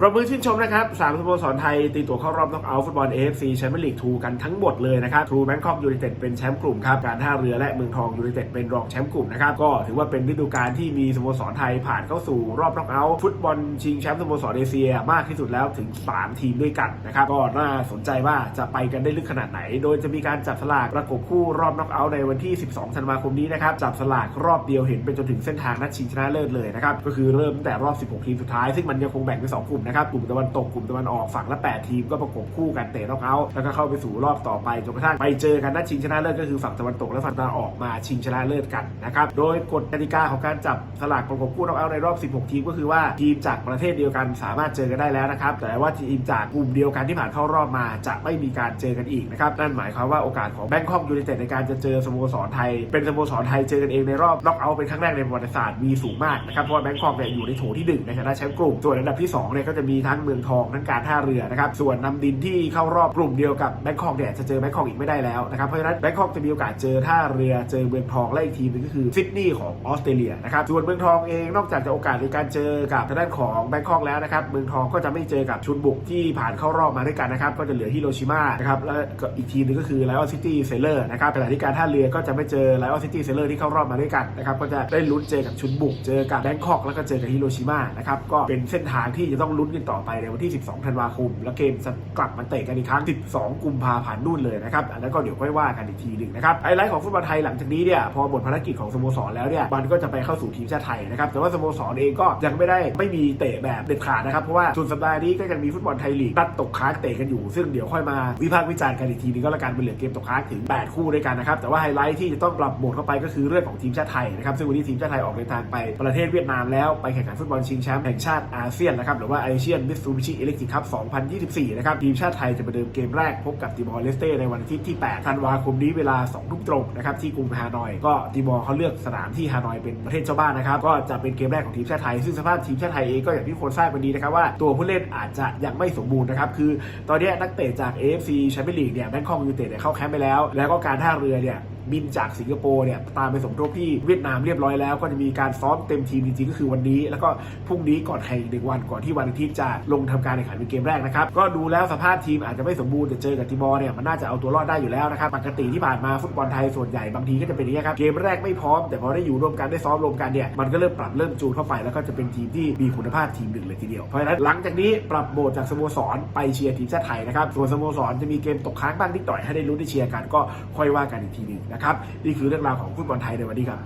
ประมือชื่นชมนะครับสามสโมสรไทย ตีตัวเข้ารอบน็อกเอาท์ฟุตบอล AFC แชมเปี้ยนลีก2กันทั้งหมดเลยนะครับทรูแบงคอกยูไนเต็ดเป็นแชมป์กลุ่มครับ การท่าเรือและเมืองทองยูไนเต็ดเป็นรองแชมป์กลุ่มนะครับ ก็ถือว่าเป็นฤดูกาลที่มีสโมสรไทยผ่านเข้าสู่รอบน็อกเอาท์ฟุตบอลชิงแชมป์สโมสรเอเชียมากที่สุดแล้วถึง 3 ทีมด้วยกันนะครับ ก็น่าสนใจว่าจะไปกันได้ลึกขนาดไหน โดยจะมีการจับสลากประกบคู่รอบน็อกเอาท์ในวันที่ 12 ธันวาคมนี้นะครับ จับสลากรอบเดียวเห็นไปจนถึงเส้นทางนัดชิงชนะเลิศเลยนะครับ ก็คือเริ่มแต่รอบ 16 ทีมสุดท้ายซึ่งมันยังคงแบ่งเป็น2กลุ่มนะครับกลุ่มตะวันตกกลุ่มตะวันออกฝั่งละ 8 ทีมก็ประกบคู่กันเตะน็อกเอาท์แล้วก็เข้าไปสู่รอบต่อไปจนกระทั่งไปเจอกันนัดชิงชนะเลิศก็คือฝั่งตะวันตกและฝั่งตะวันออกมาชิงชนะเลิศกันนะครับโดยกฎกติกาของการจับสลากประกบคู่น็อกเอาท์ในรอบ 16 ทีมก็คือว่าทีมจากประเทศเดียวกันสามารถเจอกันได้แล้วนะครับแต่ว่าทีมจากกลุ่มเดียวกันที่ผ่านเข้ารอบมาจะไม่มีการเจอกันอีกนะครับนั่นหมายความว่าโอกาสของแบงคอกยูไนเต็ดในการจะเจอสโมสรไทย เป็นสโมสรไทยเจอกันเองในรอบน็อกเอาท์เป็นครั้งแรกในประวัติศาสตร์มีสูงมากนะครับเพราะว่าแบงคอกเนี่ยอยู่ในโถที่หนึ่งในฐานะแชมป์กลุ่มส่วนอันดับที่2เนี่ยก็จะมีทั้งเมืองทองทั้งการท่าเรือนะครับส่วนนำดินที่เข้ารอบกลุ่มเดียวกับแบงคอกเนี่ยจะเจอแบงคอกอีกไม่ได้แล้วนะครับเพราะฉะนั้นแบงคอกจะมีโอกาสเจอท่าเรือเจอเมืองทองและอีกทีมหนึงก็คือซิดนีย์ของออสเตรเลียนะครับส่วนเมืองทองเองนอกจากจะโอกาสในการเจอกับทางด้านของแบงคอกแล้วนะครับเมืองทองก็จะไม่เจอกับชุนบุกที่ผ่านเข้ารอบมาด้วยกันนะครับก็จะเหลือฮิโรชิมานะครับและอีกทีมหนึงก็คือไลออนซิตี้เซเลอร์นะครับขณะที่การท่าเรือก็จะไม่เจอไลออนซิตี้เซเลอร์ที่เข้ารอบมาด้วยกันนะครับก็จะได้ลุ้นเจอกับชุนบุกเจอกับแบงคอกแล้วก็เจอกับฮิโรชิมานะครับก็เป็นเส้นทางที่จะต้องลุ้นกันต่อไปในวันที่ 12 ธันวาคม แล้วเกมจะกลับมาเตะกันอีกครั้ง 12 กุมภาพันธ์นู่นเลยนะครับอันนั้นก็เดี๋ยวค่อยว่ากันอีกทีหนึ่งนะครับไฮไลท์ของฟุตบอลไทยหลังจากนี้เนี่ยพอหมดภารกิจของสโมสรแล้วเนี่ยมันก็จะไปเข้าสู่ทีมชาติไทยนะครับแต่ว่าสโมสรเองก็ยังไม่ได้ไม่มีเตะแบบเด็ดขาดนะครับเพราะว่าสุดสัปดาห์นี้ก็ยังมีฟุตบอลไทยลีกนัดตกค้างเตะกันอยู่ ซึ่งเดี๋ยวค่อยมาวิพากษ์วิจารณ์กันอีกทีนึงก็แล้วกันเป็นเหลือเกมตกค้างถึง 8 คู่ด้วยกันนะครับแต่ว่าไฮไลท์ที่จะต้องปรับโหมดเข้าไปก็คือเรื่องของทีมชาติไทยนะครับซึ่งวันนี้ทีมชาติไทยออกเดินทางไปประเทศเวียดนามแล้วไปแข่งขันฟุตบอลชิงแชมป์แห่งชาติอาเซียนนะครับหรือว่าอเซียนมิตซูบิชิเอเล็กทริกคัพ2024 นะครับ ทีมชาติไทยจะประเดิมเกมแรกพบกับติมอร์เลสเต้ในวันอาทิตย์ที่ 8 ธันวาคมนี้เวลา 2 ทุ่มตรงนะครับที่กรุงฮานอย ก็ติมอร์เขาเลือกสนามที่ฮานอยเป็นประเทศเจ้าบ้านนะครับ ก็จะเป็นเกมแรกของทีมชาติไทย ซึ่งสภาพทีมชาติไทยเองก็อย่างที่คนทราบกันดีนะครับว่าตัวผู้เล่นอาจจะยังไม่สมบูรณ์นะครับ คือตอนนี้นักเตะจาก AFC แชมเปี้ยนลีกเนี่ยแบงคอกยูเต็ดเนี่ยเข้าแคมป์ไปแล้ว แล้วก็การท่าเรือเนี่ย บินจากสิงคโปร์เนี่ยตามไปสมทบที่เวียดนามเรียบร้อยแล้ว ก็จะมีการซ้อมเต็มทีมจริงๆก็คือวันนี้ แล้วก็พรุ่งนี้ก่อนแข่งอีกหนึ่งวันก่อนที่วันอาทิตย์จะลงทำการแข่งขันเป็นเกมแรกนะครับก็ดูแล้วสภาพทีมอาจจะไม่สมบูรณ์แต่เจอกับติมอร์เนี่ยมันน่าจะเอาตัวรอดได้อยู่แล้วนะครับปกติที่ผ่านมาฟุตบอลไทยส่วนใหญ่บางทีก็จะเป็นอย่างนี้ครับเกมแรกไม่พร้อม แต่พอได้อยู่ร่วมกันได้ซ้อมรวมกันเนี่ยมันก็เริ่มปรับเริ่มจูนเข้าไปแล้วก็จะเป็นทีมที่มีคุณภาพทีมหนึ่งเลยทีเดียวเพราะฉะนั้นหลังจากนี้ปรับโหมดจากสโมสรไปเชียร์ทีมชาติไทยนะครับส่วนสโมสรจะมีเกมตกค้างบ้างนิดหน่อยให้ได้รู้ได้เชียร์กันก็ค่อยว่ากันอีกทีนึงนะครับนี่คือเรื่องราวของฟุตบอลไทยในวันนี้ครับ